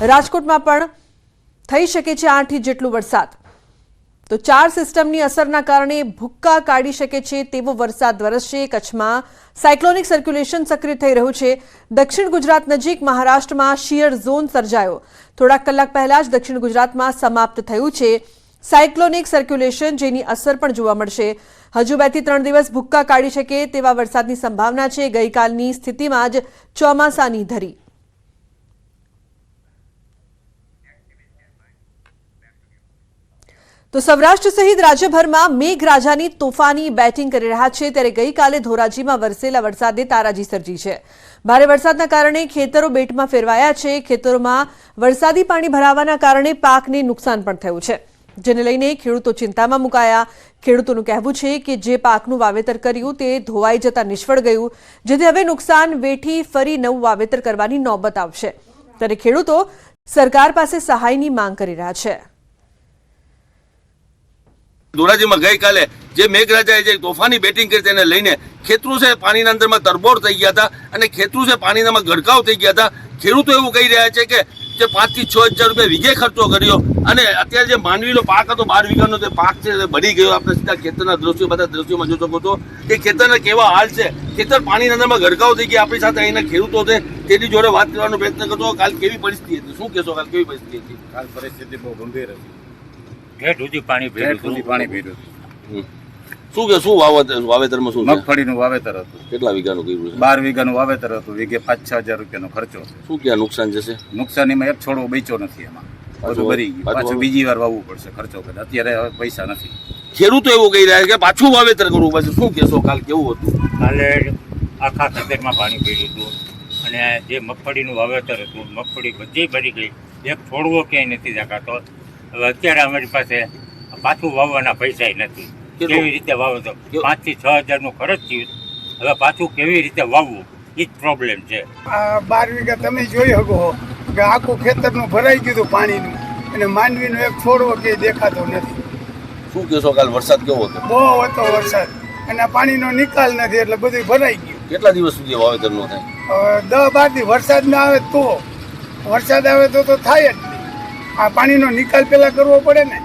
રાજકોટમાં પણ થઈ શકે છે આઠ ઇંચ જેટલો વરસાદ. તો ચાર સિસ્ટમની અસરના કારણે ભૂક્કા કાઢી શકે છે તેવો વરસાદ વરસશે. કચ્છમાં સાયક્લોનિક સર્ક્યુલેશન સક્રિય થઈ રહ્યું છે. દક્ષિણ ગુજરાત નજીક મહારાષ્ટ્રમાં શિયર ઝોન સર્જાયો. થોડાક કલાક પહેલા જ દક્ષિણ ગુજરાતમાં સમાપ્ત થયું છે સાયક્લોનિક સર્ક્યુલેશન, જેની અસર પણ જોવા મળશે. હજુ બેથી ત્રણ દિવસ ભૂક્કા કાઢી શકે તેવા વરસાદની સંભાવના છે. ગઈકાલની સ્થિતિમાં જ ચોમાસાની ધરી. તો સૌરાષ્ટ્ર સહિત રાજ્યભરમાં મેઘરાજાની તોફાની બેટિંગ કરી રહ્યા છે. ત્યારે ગઈકાલે ધોરાજીમાં વરસેલા વરસાદે તારાજી સર્જી છે. ભારે વરસાદના કારણે ખેતરો બેટમાં ફેરવાયા છે. ખેતરોમાં વરસાદી પાણી ભરાવાના કારણે પાકને નુકસાન પણ થયું છે. જેને લઈને ખેડૂતો ચિંતામાં મુકાયા. ખેડૂતોનું કહેવું છે કે જે પાકનું વાવેતર કર્યું તે ધોવાઈ જતા નિષ્ફળ ગયું, જેથી હવે નુકસાન વેઠી ફરી નવું વાવેતર કરવાની નોબત આવશે. ત્યારે ખેડૂતો સરકાર પાસે સહાયની માંગ કરી રહ્યા છે. ધોરાજીમાં ગઈકાલે જે મેઘરાજાએ જે તોફાની બેટિંગ કરી તેને લઈને ખેતરું છે પાણીના અંદરમાં તરબોળ થઈ ગયા હતા અને ખેતરું છે પાણીનામાં ગડકાવ થઈ ગયા હતા. ખેડૂતો એવું કહી રહ્યા છે કે જે પાંચથી છ હજાર રૂપિયા વીઘે ખર્ચો કર્યો અને અત્યારે જે માંડવીનો પાક હતો, બાર વીઘાનો જે પાક છે બળી ગયો. આપણે સીધા ખેતરના દ્રશ્યો, બધા દ્રશ્યોમાં જોઈ શકો છો કે ખેતરના કેવા હાલ છે. ખેતર પાણીના અંદરમાં ગરકાવ થઈ ગયા. આપણી સાથે અહીંના ખેડૂતો છે, તેની જોડે વાત કરવાનો પ્રયત્ન કરતો કાલ કેવી પરિસ્થિતિ હતી? શું કહેશો? કાલ કેવી પરિસ્થિતિ હતી? કાલ પરિસ્થિતિ બહુ ગંભીર હતી. ઠેઠ સુધી પાણી ભેટ સુધી હતું. પાણી ભર્યું હતું. શું કે શું વાવેતર વાવેતરમાં શું છે? મગફળીનું વાવેતર હતું. કેટલા વીઘાનું કર્યું છે? બાર વીઘાનું વાવેતર હતું. વીઘે પાંચ છ હજાર રૂપિયાનો ખર્ચો. છે શું ક્યાં નુકસાન જશે? નુકસાનીમાં એક છોડવો બેચો નથી એમાં. પાછું બધું ભરી ગયું. પાછું પાછું બીજી વાર વાવવું પડશે ખર્ચો કરે અત્યારે હવે પૈસા નથી. ખેડૂતો એવું કહી રહ્યા છે કે પાછું વાવેતર કરવું પડશે. શું કહેશો? કાલ કેવું હતું? કાલે આખા ખેતરમાં પાણી ભર્યું હતું. અને જે મગફળીનું વાવેતર હતું મગફળી બધી ભરી ગઈ. એક છોડવો ક્યાંય નથી દેખાતો. હવે અત્યારે અમારી પાસે પાછું વાવવાના પૈસા નથી? કેવી રીતે વાવો તો પાંચથી છ હજારનું ખર્ચ થયું. હવે પાછું કેવી રીતે વાવવું? એ જ પ્રોબ્લેમ છે. આ બાર વીઘા તમે જોઈ શકો કે આખું ખેતરનું ભરાઈ ગયું પાણીનું. અને માંડવીનો એક છોડવો કે દેખાતો નથી. શું કહેશો કાલ વરસાદ કેવો હતો? બહુ હતો વરસાદ. અને પાણીનો નિકાલ નથી એટલે બધું ભરાઈ ગયું. કેટલા દિવસ સુધી વાવેતર નો થાય? દસ બારથી વરસાદ ના આવે તો. વરસાદ આવે તો તો થાય જ. આ પાણીનો નિકાલ પહેલાં કરવો પડે ને.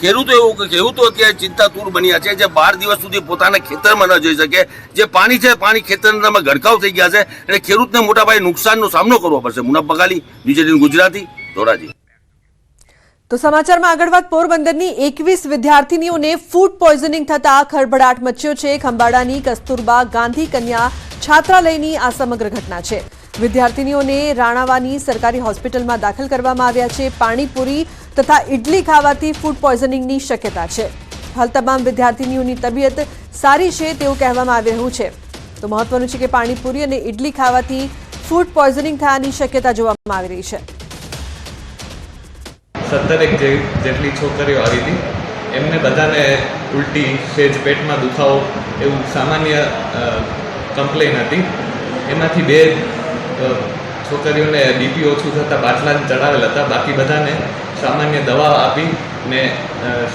ખેડૂતો એવું કે ખેડૂતો અત્યારે ચિંતાતુર બન્યા છે જે બાર દિવસ સુધી પોતાના ખેતરમાં ન જઈ શકે. જે પાણી છે પાણી ખેતરમાં ગરકાવ થઈ ગયા છે અને ખેડૂતને મોટા ભાઈ નુકસાનનો સામનો કરવો પડશે. મુનાફ બગાલી બીજેડી ગુજરાતી ધોરાજી. તો સમાચારમાં આગળ વાત પોરબંદરની એકવીસ વિદ્યાર્થીનીઓને ફૂડ પોઈઝનિંગ થતા ખળભળાટ મચ્યો છે. ખંભાળાની કસ્તુરબા ગાંધી કન્યા છાત્રાલયની આ સમગ્ર ઘટના છે. વિદ્યાર્થીનીઓને રાણાવાની સરકારી હોસ્પિટલમાં દાખલ કરવામાં આવ્યા છે. પાણીપુરી તથા ઇડલી ખાવાથી ફૂડ પોઈઝનિંગની શક્યતા છે. હાલ તમામ વિદ્યાર્થીનીઓની તબિયત સારી છે તેવું કહેવામાં આવી રહ્યું છે. તો મહત્વનું છે કે પાણીપુરી અને ઇડલી ખાવાથી ફૂડ પોઈઝનિંગ થવાની શક્યતા જોવામાં આવી રહી છે. જેટલી છોકરીઓ આવી હતી, એમને બધાને ઉલટી સેજ પેટમાં દુખાવો એવું સામાન્ય કમ્પ્લેન હતી. એમાંથી બે છોકરીઓને બીપી ઓછું થતાં બાટલા ચડાવેલ હતા. બાકી બધાને સામાન્ય દવા આપી ને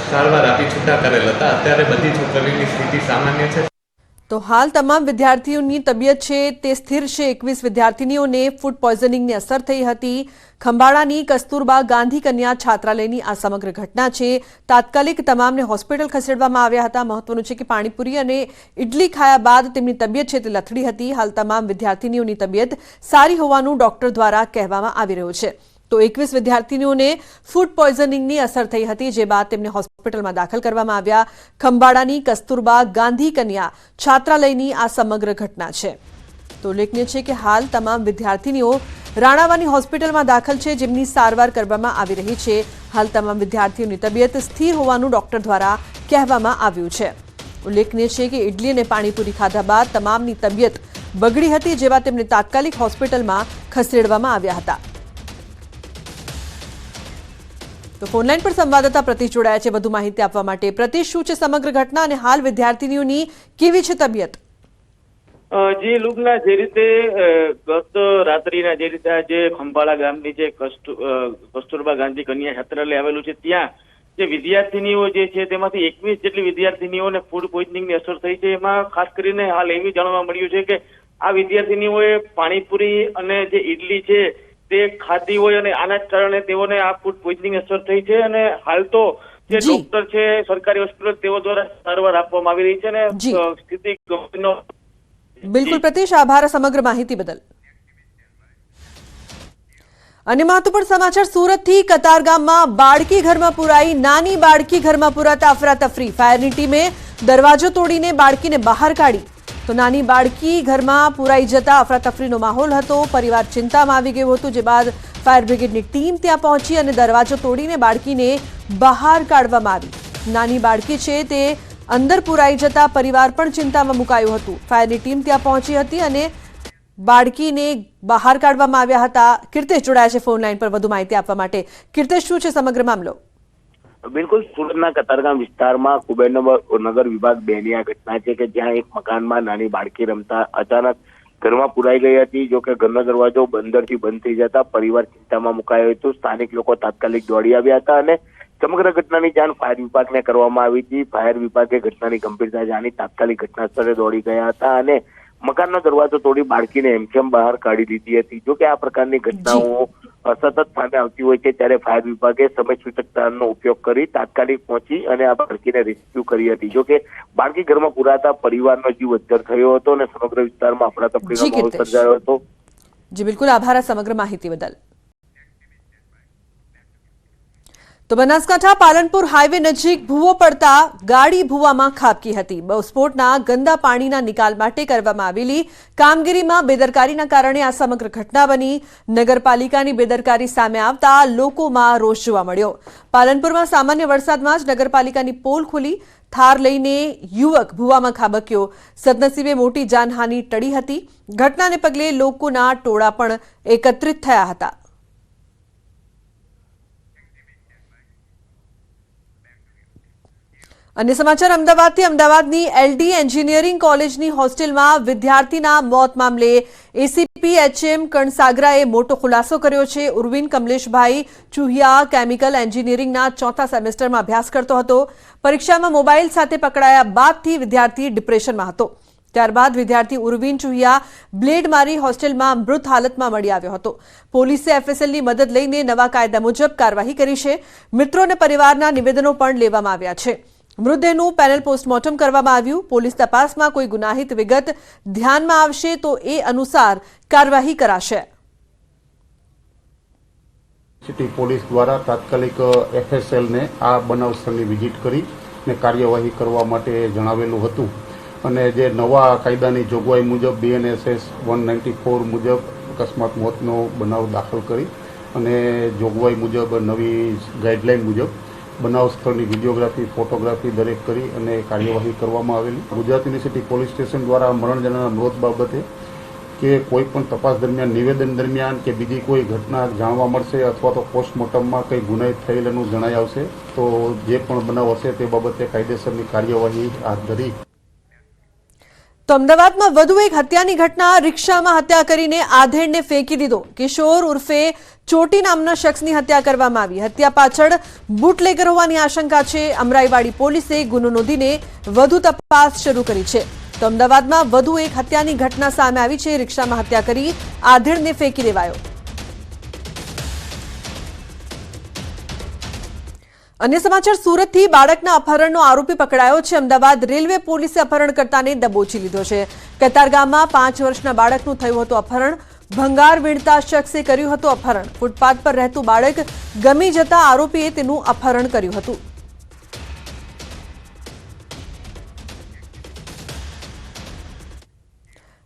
સારવાર આપી છૂટા કરેલ હતા. અત્યારે બધી છોકરીઓની સ્થિતિ સામાન્ય છે. તો હાલ તમામ વિદ્યાર્થીઓની તબિયત છે તે સ્થિર છે. એકવીસ વિદ્યાર્થીનીઓને ફૂડ પોઈઝનિંગની અસર થઈ હતી. ખંભાળાની કસ્તુરબા ગાંધી કન્યા છાત્રાલયની આ સમગ્ર ઘટના છે. તાત્કાલિક તમામને હોસ્પિટલ ખસેડવામાં આવ્યા હતા. મહત્વનું છે કે પાણીપુરી અને ઇડલી ખાયા બાદ તેમની તબિયત છે તે લથડી હતી. હાલ તમામ વિદ્યાર્થીનીઓની તબિયત સારી હોવાનું ડોક્ટર દ્વારા કહેવામાં આવી રહ્યું છે. તો એકવીસ વિદ્યાર્થીનીઓને ફૂડ પોઈઝનિંગની અસર થઈ હતી, જે બાદ તેમને હોસ્પિટલમાં દાખલ કરવામાં આવ્યા. ખંભાળાની કસ્તુરબા, ગાંધી કન્યા છાત્રાલયની આ સમગ્ર ઘટના છે. તો ઉલ્લેખનીય છે કે હાલ તમામ વિદ્યાર્થીનીઓ રાણાવાની હોસ્પિટલમાં દાખલ છે, જેમની સારવાર કરવામાં આવી રહી છે. હાલ તમામ વિદ્યાર્થીઓની તબિયત સ્થિર હોવાનું ડોક્ટર દ્વારા કહેવામાં આવ્યું છે. ઉલ્લેખનીય છે કે ઇડલી અને પાણીપુરી ખાધા બાદ તમામની તબિયત બગડી હતી, જેવા તેમને તાત્કાલિક હોસ્પિટલમાં ખસેડવામાં આવ્યા હતા. તો ફોનલાઈન પર સંવાદદાતા પ્રતિશ જોડાયા છે. વધુ માહિતી આપવા માટે પ્રતિશ, શું છે સમગ્ર ઘટના અને હાલ વિદ્યાર્થીનીઓની કેવી છે તબિયત? જે, લુગના જે રીતે ગત રાત્રિના જે રીતે જે ખંભાળા ગામની જે કસ્તુરબા ગાંધી કન્યા છાત્રાલય આવેલું છે, ત્યાં જે વિદ્યાર્થીનીઓ જે છે તેમાંથી એકવીસ જેટલી વિદ્યાર્થીનીઓને ફૂડ પોઈઝનિંગની અસર થઈ છે. એમાં ખાસ કરીને હાલ એવી જાણવા મળ્યું છે કે આ વિદ્યાર્થીનીઓએ પાણીપુરી અને જે ઈડલી છે તે ખાધી હોય અને આના કારણે તેઓને આ ફૂડ પોઈઝનિંગ અસર થઈ છે અને હાલ તો જે. ડોક્ટર છે સરકારી હોસ્પિટલ તેઓ દ્વારા સારવાર આપવામાં આવી રહી છે અને સ્થિતિ બિલકુલ પ્રતિશ આભાર સમગ્ર માહિતી બદલ. અને મહત્વપૂર્ણ સમાચાર સુરતથી કતારગામમાં બાળકી ઘરમાં પુરાઈ નાની બાળકી ઘરમાં પુરાતા અફરાતફરી. ફાયરની ટીમે દરવાજો તોડીને બાળકીને બહાર કાઢી. તો નાની બાળકી ઘરમાં પુરાઈ જતા અફરાતફરીનો માહોલ હતો. પરિવાર ચિંતામાં આવી ગયો હતો, જે બાદ ફાયર બ્રિગેડની ટીમ ત્યાં પહોંચી અને દરવાજો તોડીને બાળકીને બહાર કાઢવામાં આવી. નાની બાળકી છે તે અંદર પુરાઈ જતા પરિવાર પણ ચિંતામાં મુકાયું હતું. ફાયરની ટીમ ત્યાં પહોંચી હતી અને બાળકીને બહાર કાઢવામાં આવ્યા હતા. કીર્તેશ જોડાયા છે ફોન લાઈન પર વધુ માહિતી આપવા માટે. કીર્તેશ, શું છે સમગ્ર મામલો? બિલકુલ સુરતના કતારગામ વિસ્તારમાં કુબેરનગર નગર વિભાગ બે ની આ ઘટના છે કે જ્યાં એક મકાનમાં નાની બાળકી રમતા અચાનક ઘરમાં પુરાઈ ગઈ હતી, જો કે ઘરનો દરવાજો બંદરથી બંધ થઈ જતા પરિવાર ચિંતામાં મુકાયો હતો. સ્થાનિક લોકો તાત્કાલિક દોડી આવ્યા હતા અને સમગ્ર ઘટનાની જાણ ફાયર વિભાગને કરવામાં આવી હતી. ફાયર વિભાગે ઘટનાની ગંભીરતા જાણી તાત્કાલિક ઘટના સ્થળે દોડી ગયા હતા અને મકાનનો દરવાજો તોડી બાળકીને એમકેમ બહાર કાઢી દીધી હતી. જો કે આ પ્રકારની ઘટનાઓ સતત સામે આવતી હોય છે ત્યારે ફાયર વિભાગે સમય સૂચકતાનો ઉપયોગ કરી તાત્કાલિક પહોંચી અને આ બાળકીને રેસ્ક્યુ કરી હતી. જો કે બાળકી ઘરમાં પુરાતા પરિવારનો જીવ અદ્ધર થયો હતો અને સમગ્ર વિસ્તારમાં અફડાતફડીનો માહોલ સર્જાયો હતો. જી બિલકુલ. આભાર આ સમગ્ર માહિતી બદલ. તો બનાસકાંઠા પાલનપુર હાઈવે નજીક ભૂવો પડતા ગાડી ભૂવામાં ખાબકી હતી. બહુસ્ફોટના ગંદા પાણીના નિકાલ માટે કરવામાં આવેલી કામગીરીમાં બેદરકારીના કારણે આ સમગ્ર ઘટના બની. નગરપાલિકાની બેદરકારી સામે આવતા લોકોમાં રોષ જોવા મળ્યો. પાલનપુરમાં સામાન્ય વરસાદમાં જ નગરપાલિકાની પોલ ખુલી. થાર લઈને યુવક ભૂવામાં ખાબક્યો. સદનસીબે મોટી જાનહાની ટળી હતી. ઘટનાને પગલે લોકોના ટોળા પણ એકત્રિત થયા હતા. અન્ય સમાચાર અમદાવાદથી, અમદાવાદની એલડી એન્જિનિયરિંગ કોલેજની હોસ્ટેલમાં વિદ્યાર્થીના મોત મામલે એસીપી એચએમ કણસાગરાએ મોટો ખુલાસો કર્યો છે. ઉર્વિન કમલેશભાઈ ચુહિયા કેમિકલ એન્જિનિયરિંગના ચોથા સેમેસ્ટરમાં અભ્યાસ કરતો હતો. પરીક્ષામાં મોબાઈલ સાથે પકડાયા બાદથી વિદ્યાર્થી ડિપ્રેશનમાં હતો. ત્યારબાદ વિદ્યાર્થી ઉર્વિન ચુહિયા બ્લેડ મારી હોસ્ટેલમાં મૃત હાલતમાં મળી આવ્યો હતો. પોલીસે એફએસએલની મદદ લઈને નવા કાયદા મુજબ કાર્યવાહી કરી છે. મિત્રો અને પરિવારના નિવેદનો પણ લેવામાં આવ્યા છે. મૃતદેહનું પેનલ પોસ્ટમોર્ટમ કરવામાં આવ્યું. પોલીસ તપાસમાં કોઈ ગુનાહિત વિગત ધ્યાનમાં આવશે તો એ અનુસાર કાર્યવાહી કરાશે. સિટી પોલીસ દ્વારા તાત્કાલિક એફએસએલને આ બનાવ સ્થળની વિઝિટ કરી ને કાર્યવાહી કરવા માટે જણાવેલું હતું. અને જે નવા કાયદાની જોગવાઈ મુજબ બીએનએસએસ વન નાઇન્ટી ફોર મુજબ અકસ્માત મોતનો બનાવ દાખલ કરી અને જોગવાઈ મુજબ નવી ગાઈડલાઇન મુજબ બનાવ સ્થળની વિડીયોગ્રાફી, ફોટોગ્રાફી દરેક કરી અને કાર્યવાહી કરવામાં આવેલી. ગુજરાત યુનિવર્સિટી પોલીસ સ્ટેશન દ્વારા મરણ જનારના મૃત બાબતે કે કોઈ પણ તપાસ દરમિયાન, નિવેદન દરમિયાન કે બીજી કોઈ ઘટના જાણવા મળશે અથવા તો પોસ્ટમોર્ટમમાં કંઈ ગુનાહિત થયેલાનું જણાઈ આવશે, તો જે પણ બનાવ હશે તે બાબતે કાયદેસરની કાર્યવાહી હાથ ધરી તો અમદાવાદમાં વધુ એક હત્યાની ઘટના રિક્ષામાં હત્યા કરીને આધેડને ફેંકી દીધો. કિશોર ઉર્ફે ચોટી નામના શખ્સની હત્યા કરવામાં આવી. હત્યા પાછળ બુટલેગર હોવાની આશંકા છે. અમરાઈવાડી પોલીસે ગુનો નોંધીને વધુ તપાસ શરૂ કરી છે. તો અમદાવાદમાં વધુ એક હત્યાની ઘટના સામે આવી છે. રિક્ષામાં હત્યા કરી આધેડને ફેંકી દેવાયો. અન્ય સમાચાર, સુરતથી બાળકના અપહરણનો આરોપી પકડાયો છે. અમદાવાદ રેલવે પોલીસે અપહરણકર્તાને દબોચી લીધો છે. કતારગામમાં પાંચ વર્ષના બાળકનું થયું હતું અપહરણ. ભંગાર વીણતા શખ્સે કર્યું હતું અપહરણ. ફૂટપાથ પર રહેતું બાળક ગમી જતા આરોપીએ તેનું અપહરણ કર્યું હતું.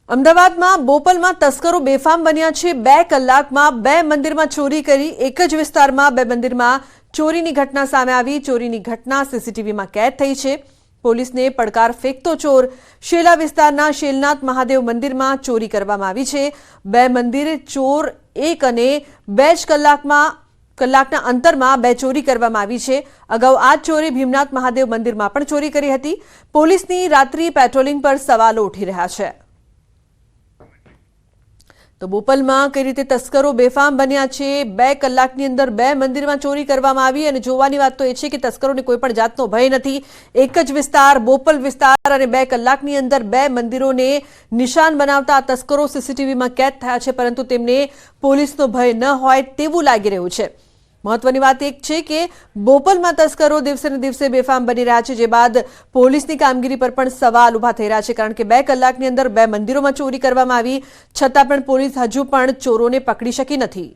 અમદાવાદમાં બોપલમાં તસ્કરો બેફામ બન્યા છે. બે કલાકમાં બે મંદિરમાં ચોરી કરી એક જ વિસ્તારમાં બે મંદિરમાં ચોરીની ઘટના સામે આવી. ચોરીની ઘટના સીસીટીવીમાં કેદ થઈ છે. પોલીસને પડકાર ફેંકતો ચોર શેલા વિસ્તારના શેલનાથ મહાદેવ મંદિરમાં ચોરી કરવામાં આવી છે. બે મંદિર, ચોર એક અને બે જ કલાકમાં, કલાકના અંતરમાં બે ચોરી કરવામાં આવી છે. અગાઉ આ ચોરી ભીમનાથ મહાદેવ મંદિરમાં પણ ચોરી કરી હતી. પોલીસની રાત્રિ પેટ્રોલિંગ પર સવાલો ઉઠી રહ્યા છે. તો બોપલમાં કઈ રીતે તસ્કરો બેફામ બન્યા છે? બે કલાકની અંદર બે મંદિરમાં ચોરી કરવામાં આવી અને જોવાની વાત તો એ છે કે તસ્કરોને કોઈ પણ જાતનો ભય નથી. એક જ વિસ્તાર, બોપલ વિસ્તાર અને બે કલાકની અંદર બે મંદિરોને નિશાન બનાવતા આ તસ્કરો સીસીટીવીમાં કેદ થયા છે, પરંતુ તેમને પોલીસનો ભય ન હોય તેવું લાગી રહ્યું છે. મહત્વની વાત એક છે કે બોપલમાં તસ્કરો દિવસે ને દિવસે બેફામ બની રહ્યા છે, જે બાદ પોલીસની કામગીરી પર પણ સવાલ ઊભા થઈ રહ્યા છે, કારણ કે બે કલાકની અંદર બે મંદિરોમાં ચોરી કરવામાં આવી, છતાં પણ પોલીસ હજુ પણ ચોરોને પકડી શકી નથી.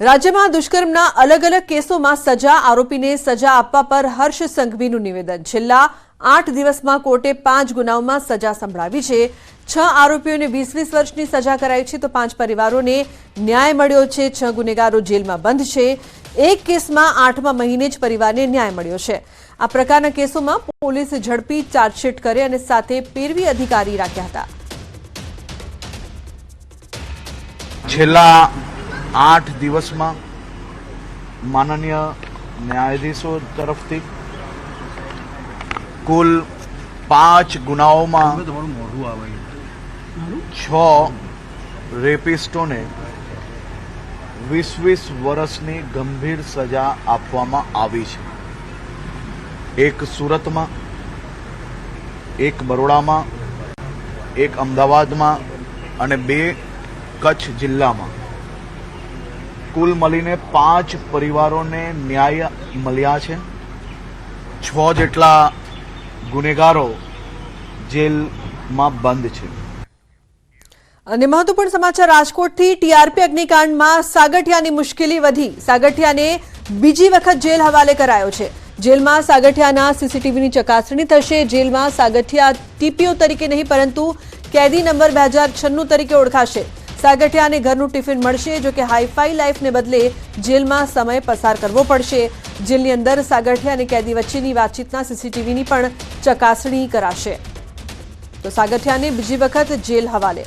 રાજ્યમાં દુષ્કર્મના અલગ અલગ કેસોમાં સજા, આરોપીને સજા આપવા પર હર્ષ સંઘવીનું નિવેદન. છેલ્લા આઠ દિવસમાં કોર્ટે પાંચ ગુનાઓમાં સજા સંભળાવી છે. છ આરોપીઓને વીસ વીસ વર્ષની સજા કરાઈ છે તો પાંચ પરિવારોને ન્યાય મળ્યો છે. છ ગુનેગારો જેલમાં બંધ છે. એક કેસમાં આઠમા મહિને જ પરિવારને ન્યાય મળ્યો છે. આ પ્રકારના કેસોમાં પોલીસ ઝડપી ચાર્જશીટ કરે અને સાથે પેરવી અધિકારી રાખ્યા હતા. છેલ્લા આઠ દિવસમાં માનનીય ન્યાયાધીશો તરફથી કુલ પાંચ ગુનાઓમાં છ રેપિસ્ટોને વીસ વીસ વર્ષની ગંભીર સજા આપવામાં આવી છે. એક સુરતમાં એક બરોડામાં એક અમદાવાદમાં અને બે કચ્છ જિલ્લામાં કુલ મળીને પાંચ પરિવારોને ન્યાય મળ્યા છે. છ જેટલા ગુનેગારો જેલમાં બંધ છે. અને મહત્વપૂર્ણ સમાચાર રાજકોટથી. ટીઆરપી અગ્નિકાંડમાં સાગઠિયાની મુશ્કેલી વધી. સાગઠિયાને બીજી વખત જેલ હવાલે કરાયો છે. જેલમાં સાગઠિયાના સીસીટીવીની ચકાસણી થશે. જેલમાં સાગઠિયા ટીપીઓ તરીકે નહીં, પરંતુ કેદી નંબર બે હજાર છન્નું તરીકે ઓળખાશે. સાગઠિયાને ઘરનું ટિફિન મળશે, જો કે હાઈફાઈ લાઈફને બદલે જેલમાં સમય પસાર કરવો પડશે. જેલની અંદર સાગઠિયા અને કેદી વચ્ચેની વાતચીતના સીસીટીવીની પણ ચકાસણી કરાશે. તો સાગઠિયાને બીજી વખત જેલ હવાલે.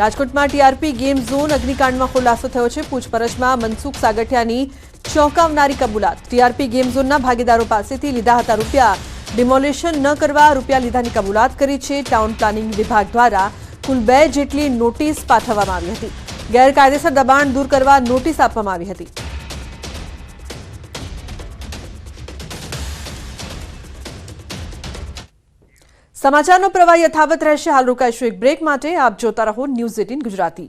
રાજકોટમાં ટીઆરપી ગેમ ઝોન અગ્નિકાંડમાં ખુલાસો થયો છે. પૂછપરછમાં મનસુખ સાગઠિયાની ચોંકાવનારી કબૂલાત. ટીઆરપી ગેમ ઝોનના ભાગીદારો પાસેથી લીધા હતા રૂપિયા ડિમોલેશન ન કરવા રૂપિયા લીધાની કબૂલાત કરી છે. ટાઉન પ્લાનિંગ વિભાગ દ્વારા કુલ બે જેટલી નોટિસ પાઠવવામાં આવી હતી. ગેરકાયદેસર દબાણ દૂર કરવા નોટિસ આપવામાં આવી હતી. સમાચારનો પ્રવાહ યથાવત રહેશે. હાલ રોકાઈશું એક બ્રેક માટે. આપ જોતા રહો news eighteen Gujarati.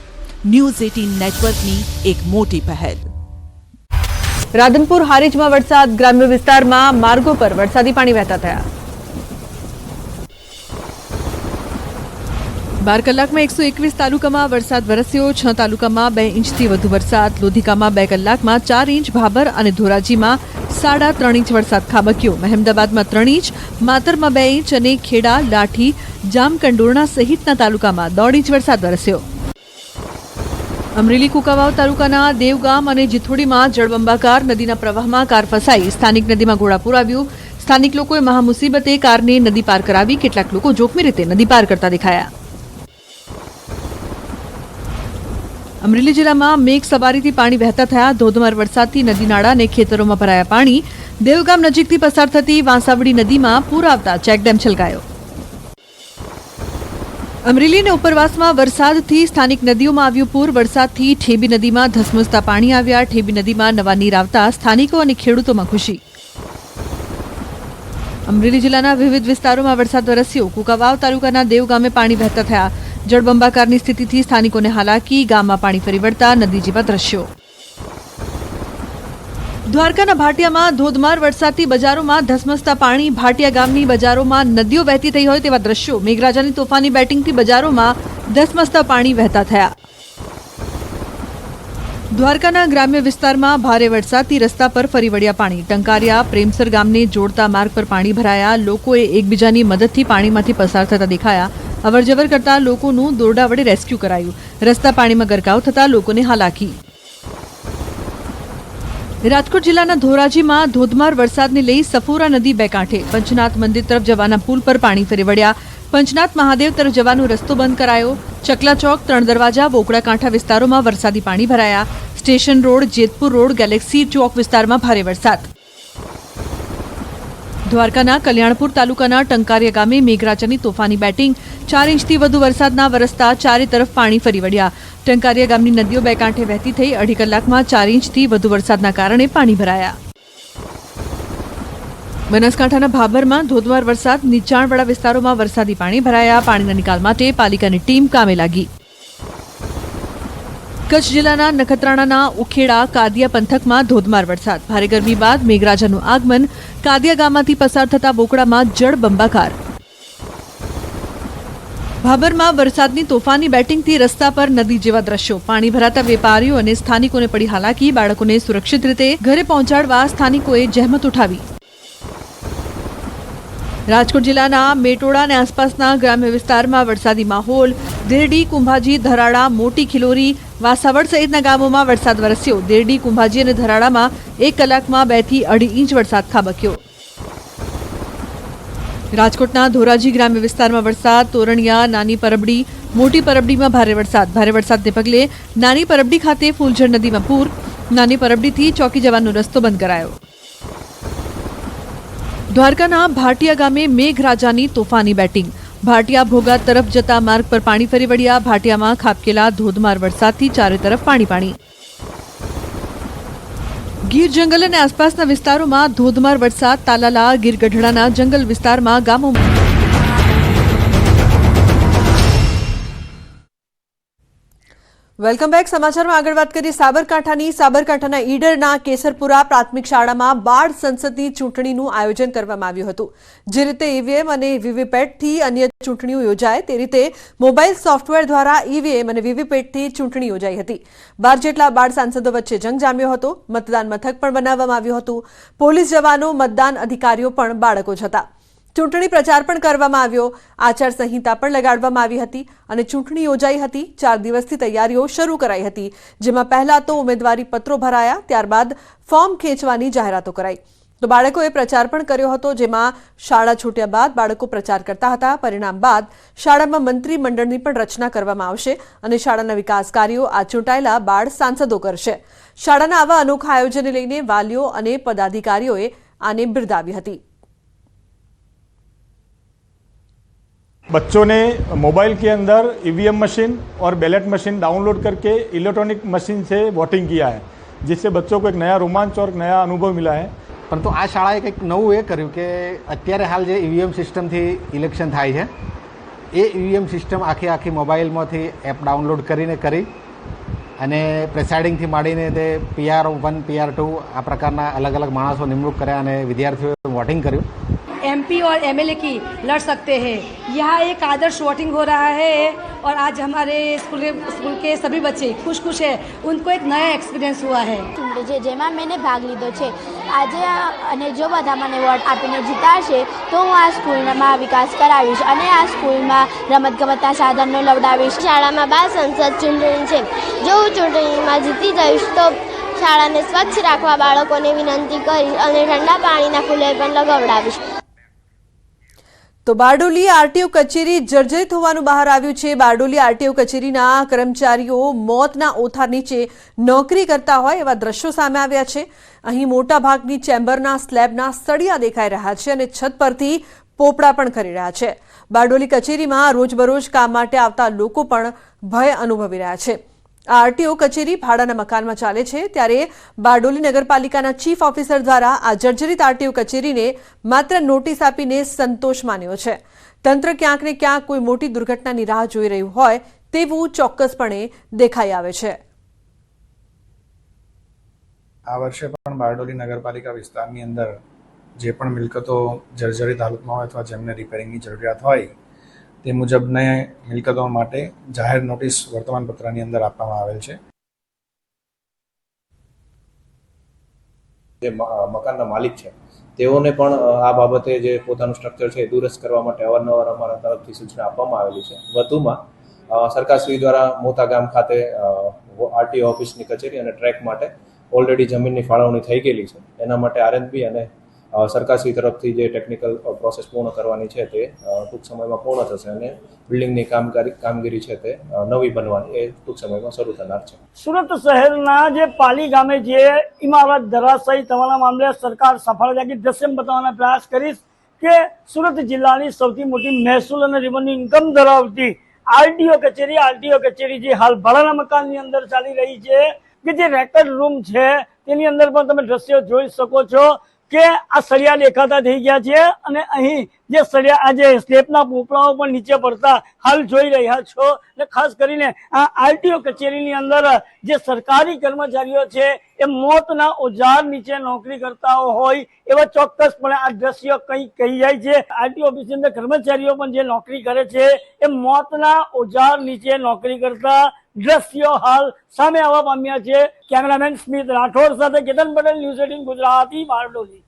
News eighteen નેટવર્કની એક મોટી પહેલ. રાધનપુર હારીજમાં વરસાદ, ગ્રામ્ય વિસ્તારમાં માર્ગો પર વરસાદી પાણી વહેતા થયા. બાર કલાકમાં એકસો એકવીસ તાલુકામાં વરસાદ વરસ્યો. છ તાલુકામાં બે ઇંચથી વધુ વરસાદ. લોધિકામાં બે કલાકમાં ચાર ઇંચ ભાભર અને ધોરાજીમાં સાડા ત્રણ ઇંચ વરસાદ ખાબક્યો. મહેમદાબાદમાં ત્રણ ઇંચ, માતરમાં બે ઇંચ અને ખેડા, લાઠી, જામકંડોરણા સહિતના તાલુકામાં દોઢ ઇંચ વરસાદ વરસ્યો. અમરેલી કુકાવાવ તાલુકાના દેવગામ અને જીથોડીમાં જળબંબાકાર નદીના પ્રવાહમાં કાર ફસાઈ. સ્થાનિક નદીમાં ઘોડાપુર આવ્યું. સ્થાનિક લોકોએ મહામુસીબતે કારને નદી પાર કરાવી. કેટલાક લોકો જોખમી રીતે નદી પાર કરતા દેખાયા. અમરેલી જિલ્લામાં મેઘ સવારીથી પાણી વહેતા થયા. ધોધમાર વરસાદથી નદી નાળા અને ખેતરોમાં ભરાયા પાણી. દેવગામ નજીકથી પસાર થતી વાંસાવડી નદીમાં પૂર આવતા ચેકડેમ છલકાયો. અમરેલી અને ઉપરવાસમાં વરસાદથી સ્થાનિક નદીઓમાં આવ્યું પૂર. વરસાદથી ઠેબી નદીમાં ધસમસતા પાણી આવ્યા. ઠેબી નદીમાં નવા નીર આવતા સ્થાનિકો અને ખેડૂતોમાં ખુશી. અમરેલી જિલ્લાના વિવિધ વિસ્તારોમાં વરસાદ વરસ્યો. કુકાવાવ તાલુકાના દેવ ગામે પાણી વહેતા થયા. જળબંબાકારની સ્થિતિથી સ્થાનિકોને હાલાકી. ગામમાં પાણી ફરી વળતા નદી જેવા દ્રશ્યો. દ્વારકાના ભાટિયામાં ધોધમાર વરસાદથી બજારોમાં ધસમસતા પાણી. ભાટિયા ગામની બજારોમાં નદીઓ વહેતી થઈ હોય તેવા દ્રશ્યો. મેઘરાજાની તોફાની બેટિંગથી બજારોમાં ધસમસતા પાણી વહેતા થયા. દ્વારકાના ગ્રામ્ય વિસ્તારમાં ભારે વરસાદથી રસ્તા પર ફરી વળ્યા પાણી. ટંકારિયા, પ્રેમસર ગામને જોડતા માર્ગ પર પાણી ભરાયા. લોકોએ એકબીજાની મદદથી પાણીમાંથી પસાર થતા દેખાયા. અવરજવર કરતા લોકોનું દોરડા વડે રેસ્ક્યુ કરાયું. રસ્તા પાણીમાં ગરકાવ થતા લોકોને હાલાકી. રાજકોટ જિલ્લાના ધોરાજીમાં ધોધમાર વરસાદને લઈ સફોરા નદી બે કાંઠે. પંચનાથ મંદિર તરફ જવાના પુલ પર પાણી ફરી વળ્યા. પંચનાથ મહાદેવ તરફ જવાનો રસ્તો બંધ કરાયો. ચકલા ચોક, ત્રણ દરવાજા, બોકડા કાંઠા વિસ્તારોમાં વરસાદી પાણી ભરાયા. Station road, Jetpur road, galaxy ચોક વિસ્તારમાં ભારે વરસાદ. દ્વારકાના કલ્યાણપુર તાલુકાના ટંકારિયા ગામે મેઘરાજાની તોફાની બેટિંગ, ચાર ઇંચથી વધુ વરસાદના વરસતા ચારે તરફ પાણી ફરી વળ્યા. ટંકારિયા ગામની નદીઓ બે કાંઠે વહેતી થઈ અઢી કલાકમાં ચાર ઇંચથી વધુ વરસાદના કારણે પાણી ભરાયા. બનાસકાંઠાના ભાભરમાં ધોધમાર વરસાદ, નીચાણવાળા વિસ્તારોમાં વરસાદી પાણી ભરાયા. પાણીના નિકાલ માટે પાલિકાની ટીમ કામે લાગી. કચ્છ જિલ્લાના નખત્રાણાના ઉખેડા કાદિયા પંથકમાં ધોધમાર વરસાદ. ભારે ગરમી બાદ મેઘરાજાનું આગમન. કાદિયા ગામમાંથી પસાર થતા બોકડામાં જળ બંબાકાર. ભાભરમાં વરસાદની તોફાની બેટિંગથી રસ્તા પર નદી જેવા દ્રશ્યો. પાણી ભરાતા વેપારીઓ અને સ્થાનિકોને પડી હાલાકી. બાળકોને સુરક્ષિત રીતે ઘરે પહોંચાડવા સ્થાનિકોએ જહેમત ઉઠાવી. રાજકોટ જિલ્લાના મેટોડા અને આસપાસના ગ્રામ્ય વિસ્તારમાં વરસાદી માહોલ. દેરડી, કુંભાજી, ધરાડા, મોટી ખિલોરી વાસાવડ સહિતના ગામોમાં વરસાદ વરસ્યો. દેરડી, કુંભાજી અને ધરાડામાં એક કલાકમાં બેથી અઢી ઇંચ વરસાદ ખાબક્યો. રાજકોટના ધોરાજી ગ્રામ્ય વિસ્તારમાં વરસાદ, તોરણિયા, નાની પરબડી, મોટી પરબડીમાં ભારે વરસાદ. ભારે વરસાદને પગલે નાની પરબડી ખાતે ફૂલઝર નદીમાં પૂર. નાની પરબડીથી ચોકી જવાનો રસ્તો બંધ કરાયો. દ્વારકાના ભાટિયા ગામે મેઘરાજાની તોફાની બેટિંગ. ભાટિયા ભોગા તરફ જતા માર્ગ પર પાણી ફરી વળ્યા. ભાટિયામાં ખાબકેલા, ધોધમાર વરસાદથી ચારે તરફ પાણી પાણી. ગીર જંગલ અને આસપાસના વિસ્તારોમાં ધોધમાર વરસાદ, તાલાલા ગીર ગઢડાના જંગલ વિસ્તારમાં ગામોમાં વેલકમ બેક. સમાચારમાં આગળ વાત કરીએ સાબરકાંઠાની. સાબરકાંઠાના ઈડરના કેસરપુરા પ્રાથમિક શાળામાં બાળ સંસદની ચૂંટણીનું આયોજન કરવામાં આવ્યું હતું. જે રીતે ઈવીએમ અને વીવીપેટથી અન્ય ચૂંટણીઓ યોજાય, તે રીતે મોબાઈલ સોફ્ટવેર દ્વારા ઈવીએમ અને વીવીપેટથી ચૂંટણી યોજાઈ હતી. બાર જેટલા બાળ સાંસદો વચ્ચે જંગ જામ્યો હતો. મતદાન મથક પણ બનાવવામાં આવ્યું હતું. પોલીસ જવાનો મતદાન અધિકારીઓ પણ બાળકો જ હતા. ચૂંટણી પ્રચાર પણ કરવામાં આવ્યો. આચાર સંહિતા પણ લગાડવામાં આવી હતી અને ચૂંટણી યોજાઈ હતી. ચાર દિવસથી તૈયારીઓ શરૂ કરાઈ હતી, જેમાં પહેલા તો ઉમેદવારી પત્રો ભરાયા, ત્યારબાદ ફોર્મ ખેંચવાની જાહેરાતો કરાઈ. તો બાળકોએ પ્રચાર પણ કર્યો હતો, જેમાં શાળા છૂટ્યા બાદ બાળકો પ્રચાર કરતા હતા. પરિણામ બાદ શાળામાં મંત્રીમંડળની પણ રચના કરવામાં આવશે અને શાળાના વિકાસ કાર્યો આ ચૂંટાયેલા બાળ સાંસદો કરશે. શાળાના આવા અનોખા આયોજનને લઈને વાલીઓ અને પદાધિકારીઓએ આને બિરદાવી હતી. बच्चों ने मोबाइल के अंदर ईवीएम मशीन और बैलेट मशीन डाउनलोड करके इलेक्ट्रॉनिक मशीन से वोटिंग किया है जिससे बच्चों को एक नया रोमांच और नया अनुभव मिला है પરંતુ આ શાળાએ કંઈક નવું એ કર્યું કે અત્યારે હાલ જે ઈવીએમ સિસ્ટમથી ઇલેક્શન થાય છે એ ઈવીએમ સિસ્ટમ આખી આખી મોબાઈલમાંથી એપ ડાઉનલોડ કરીને કરી અને પ્રેસાઇડિંગથી માંડીને તે પીઆર વન પીઆર ટુ આ પ્રકારના અલગ અલગ માણસો નિમણૂક કર્યા અને વિદ્યાર્થીઓએ વોટિંગ કર્યું एमपी और एमएलए की लड़ सकते हैं यहाँ एक आदर्श वोटिंग हो रहा है और आज हमारे स्कूल स्कूल के सभी बच्चे खुश खुश है उनको एक नया एक्सपीरियंस हुआ है છે જેમાં મેં ભાગ લીધો છે આજે આ- અને જો બધા મને વોટ આપીને જીતાડશે તો હું આ સ્કૂલમાં વિકાસ કરાવીશ અને આ સ્કૂલમાં રમતગમતના સાધનો લવડાવીશ શાળામાં બાર સંસદ ચૂંટણી છે જો હું ચૂંટણીમાં જીતી જઈશ તો શાળાને સ્વચ્છ રાખવા બાળકોને વિનંતી કરીશ અને ઠંડા પાણીના કુલર પણ લગાવડાવીશ તો બારડોલી આરટીઓ કચેરી જર્જરિત હોવાનું બહાર આવ્યું છે. બારડોલી આરટીઓ કચેરીના કર્મચારીઓ મોતના ઓથાર નીચે નોકરી કરતા હોય એવા દ્રશ્યો સામે આવ્યા છે. અહીં મોટાભાગની ચેમ્બરના, સ્લેબના સળિયા દેખાઈ રહ્યા છે અને છત પરથી પોપડા પણ કરી રહ્યા છે. બારડોલી કચેરીમાં રોજબરોજ કામ માટે આવતા લોકો પણ ભય અનુભવી રહ્યા છે. આરટીઓ કચેરી ભાડાના મકાનમાં ચાલે છે ત્યારે બારડોલી નગરપાલિકાના ચીફ ઓફિસર દ્વારા આ જર્જરિત આરટીઓ કચેરીને માત્ર નોટિસ આપીને સંતોષ માન્યો છે. તંત્ર ક્યાંક ને ક્યાંક કોઈ મોટી દુર્ઘટનાની રાહ જોઈ રહ્યું હોય તેવું ચોક્કસપણે દેખાઈ આવે છે. આ વર્ષે પણ બારડોલી નગરપાલિકા વિસ્તારની અંદર જે પણ મિલકતો જર્જરિત હાલતમાં હોય અથવા જેમને રિપેરિંગની જરૂરિયાત હોય તે મુજબને મિલકતો માટે જાહેર નોટિસ વર્તમાનપત્રની અંદર આપવામાં આવેલ છે. જે મકાનના માલિક છે, તેઓને પણ આ બાબતે જે પોતાનું સ્ટ્રક્ચર છે એ દુરસ્ત કરવા માટે અવારનવાર અમારા તરફથી સૂચના આપવામાં આવેલી છે. વધુમાં સરકારશ્રી દ્વારા મોતા ગામ ખાતે આરટીઓ ઓફિસની કચેરી અને ટ્રેક માટે ઓલરેડી જમીનની ફાળવણી થઈ ગયેલી છે. એના માટે આરએનબી અને સરકારશ્રી તરફથી જે ટેકનિકલ પ્રોસેસ પૂર્ણ કરવાની છે તે ટૂંક સમયમાં પૂર્ણ થશે અને બિલ્ડિંગની કામગીરી કામગીરી છે તે નવી બનવાની એ ટૂંક સમયમાં શરૂ થનાર છે. સુરત શહેરના જે પાલી ગામે જે ઇમારત ધરાશયી થવાના મામલે સરકાર સફળ જાગી દ્રશ્યમ બતાવવાનો પ્રયાસ કરીશ કે સુરત જિલ્લાની સૌથી મોટી મહેસૂલ અને રેવન્યુ ઇન્કમ ધરાવતી આરટીઓ કચેરી આરટીઓ કચેરી જે હાલ ભાડાના મકાનની અંદર ચાલી રહી છે, કે જે રેકર્ડ રૂમ છે, તેની અંદર પણ તમે દ્રશ્યો જોઈ શકો છો. કે આ સળિયા દેખાતા થઈ ગયા છે અને અહીં જે સળિયા આજે સ્લેબના પોપડાઓ પણ નીચે પડતા હાલ જોઈ રહ્યા છો અને ખાસ કરીને આ આરટીઓ કચેરીની અંદર જે સરકારી કર્મચારીઓ છે એ મોતના ઓજાર નીચે નોકરી કરતા હોય એવા ચોક્કસપણે આ દ્રશ્ય કંઈ કહી જાય છે. આરટીઓ ઓફિસની અંદર કર્મચારીઓ પણ જે નોકરી કરે છે એ મોતના ઓજાર નીચે નોકરી કરતા દ્રશ્યો હાલ સામે આવવા પામ્યા છે કેમેરામેન સ્મિત રાઠોડ સાથે કેતન પટેલ, ન્યૂઝ એટીન ગુજરાતી બારડોલી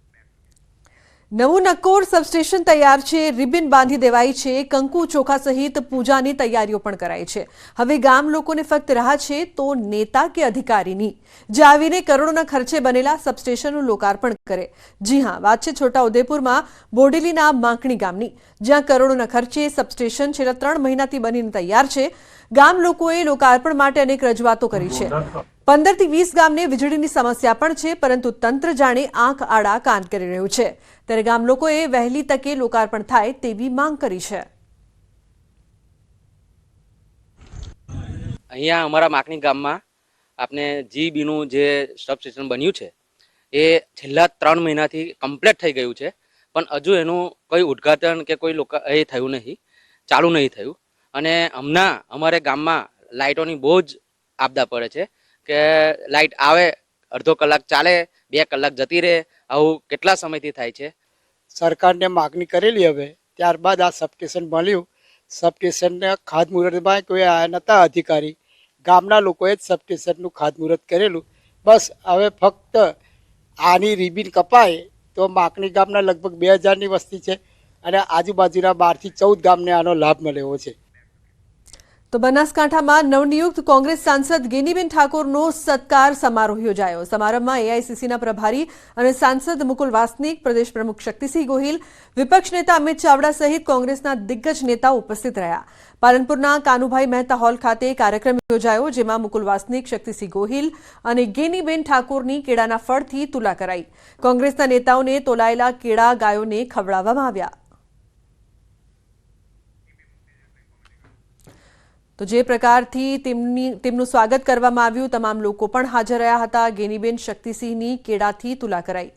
નવું નક્કોર સબસ્ટેશન તૈયાર છે. રિબિન બાંધી દેવાઈ છે. કંકુ ચોખા સહિત પૂજાની તૈયારીઓ પણ કરાઈ છે. હવે ગામ લોકોને ફક્ત રાહ છે તો નેતા કે અધિકારીની? જે આવીને કરોડોના ખર્ચે બનેલા સબસ્ટેશનનું લોકાર્પણ કરે. જી હા, વાત છે છોટાઉદેપુરમાં, બોડેલીના માંકણી ગામની, જ્યાં કરોડોના ખર્ચે સબસ્ટેશન છેલ્લા ત્રણ મહિનાથી બનીને તૈયાર છે. ગામ લોકોએ લોકાર્પણ માટે અનેક રજૂઆતો કરી છે. પંદરથી વીસ ગામને વીજળીની સમસ્યા પણ છે, પરંતુ તંત્ર જાણે આંખ આડા કાન કરી રહ્યું છે. ત્યારે ગામ લોકોએ વહેલી તકે લોકાર્પણ થાય તેવી માંગ કરી છે. અહીંયા અમારા માકણી ગામમાં આપણે જીબીનું જે સબસ્ટેશન બન્યું છે, એ છેલ્લા ત્રણ મહિનાથી કમ્પ્લીટ થઈ ગયું છે. પણ હજુ એનું કોઈ ઉદ્ઘાટન કે કોઈ લોકો એ થયું નહીં, ચાલુ નહીં થયું. અને હમણાં અમારે ગામમાં લાઇટોની બહુ જ આપદા પડે છે કે લાઇટ આવે, અડધો કલાક ચાલે, બે કલાક જતી રહે, આવું કેટલા સમયથી થાય છે? સરકારને માગણી કરેલી હવે. ત્યારબાદ આ સબસ્ટેશન મળ્યું. સબસ્ટેશનને ખાતમુહૂર્તમાં કોઈ આ નહોતા અધિકારી. ગામના લોકોએ જ સબસ્ટેશનનું ખાતમુહૂર્ત કરેલું. બસ હવે ફક્ત આની રિબિન કપાય તો માકણી ગામના લગભગ બે હજારની વસ્તી છે અને આજુબાજુના બારથી ચૌદ ગામને આનો લાભ મળ્યો છે. તો બનાસકાંઠામાં નવનિયુક્ત કોંગ્રેસ સાંસદ ગેનીબેન ઠાકોરનો સત્કાર સમારોહ યોજાયો. સમારંભમાં એઆઈસીસીના પ્રભારી અને સાંસદ મુકુલ વાસનિક, પ્રદેશ પ્રમુખ શક્તિસિંહ ગોહિલ, વિપક્ષ નેતા અમિત ચાવડા સહિત કોંગ્રેસના દિગ્ગજ નેતાઓ ઉપસ્થિત રહ્યા. પાલનપુરના કાનુભાઈ મહેતા હોલ ખાતે કાર્યક્રમ યોજાયો, જેમાં મુકુલ વાસનિક, શક્તિસિંહ ગોહિલ અને ગેનીબેન ઠાકોરની કેળાના ફળથી તુલા કરાઈ. કોંગ્રેસના નેતાઓને તોલાયેલા કેળા ગાયોને ખવડાવવામાં આવ્યા. તો જે પ્રકારથી તેમની, તેમનું સ્વાગત કરવામાં આવ્યું, તમામ લોકો પણ હાજર રહ્યા હતા. ગેનીબેન શક્તિસિંહની કેળાથી તુલા કરાઈ.